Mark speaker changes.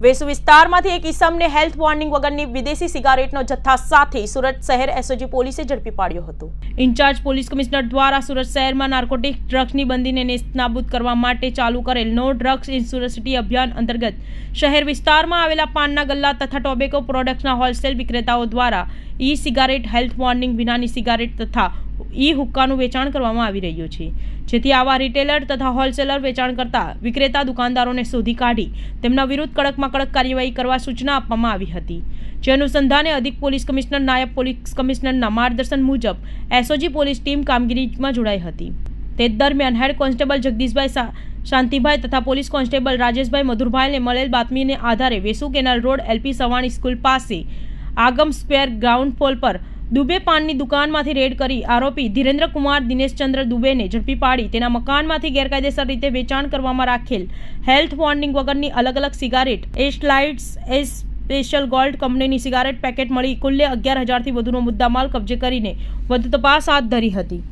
Speaker 1: વેસુ વિસ્તારમાંથી એક ઇસમને health warning વગરની વિદેશી સિગારેટનો જથ્થા સાથે સુરત શહેર એસઓજી પોલીસે ઝડપી પાડ્યો હતો. ઇન્ચાર્જ પોલીસ કમિશનર દ્વારા સુરત શહેરમાં નાર્કોટિક ડ્રગ્સની બંદીને નેસ્તનાબૂદ કરવા માટે ચાલુ કરેલ no drugs in Surat city અભિયાન અંતર્ગત શહેર વિસ્તારમાં આવેલા પાનના ગલ્લા તથા ટોબેકો પ્રોડક્ટ્સના હોલસેલ વિક્રેતાઓ દ્વારા ઈ સિગારેટ હેલ્થ વોર્નિંગ વિનાની સિગારેટ તથા ઈ હુક્કાનું વેચાણ કરવામાં આવી રહ્યું છે. જેથી આવા રિટેલર તથા હોલસેલર વેચાણ કરતા વિક્રેતા દુકાનદારોને શોધી કાઢી તેમના વિરુદ્ધ કડકમાં કડક કાર્યવાહી કરવા સૂચના આપવામાં આવી હતી. જે અનુસંધાને અધિક પોલીસ કમિશનર નાયબ પોલીસ કમિશનરના માર્ગદર્શન મુજબ એસઓજી પોલીસ ટીમ કામગીરીમાં જોડાઈ હતી. તે દરમિયાન હેડ કોન્સ્ટેબલ જગદીશભાઈ શાંતિભાઈ તથા પોલીસ કોન્સ્ટેબલ રાજેશભાઈ મધુરભાઈને મળેલ બાતમીને આધારે Vesu canal road LP Savani school પાસે આગમ સ્ક્વેર ગ્રાઉન્ડ ફોલ પર દુબે પાનની દુકાનમાંથી રેડ કરી આરોપી ધીરેન્દ્રકુમાર દિનેશચંદ્ર દુબેને ઝડપી પાડી. તેના મકાનમાંથી ગેરકાયદેસર રીતે વેચાણ કરવામાં રાખેલ હેલ્થ વોર્નિંગ વગરની અલગ અલગ સિગારેટ, એસ્ટલાઇટ્સ લાઇટ્સ એસ સ્પેશિયલ ગોલ્ડ કંપનીની સિગારેટ પેકેટ મળી કુલ્લે અગિયાર હજારથી વધુનો મુદ્દામાલ કબજે કરીને વધુ તપાસ હાથ ધરી હતી.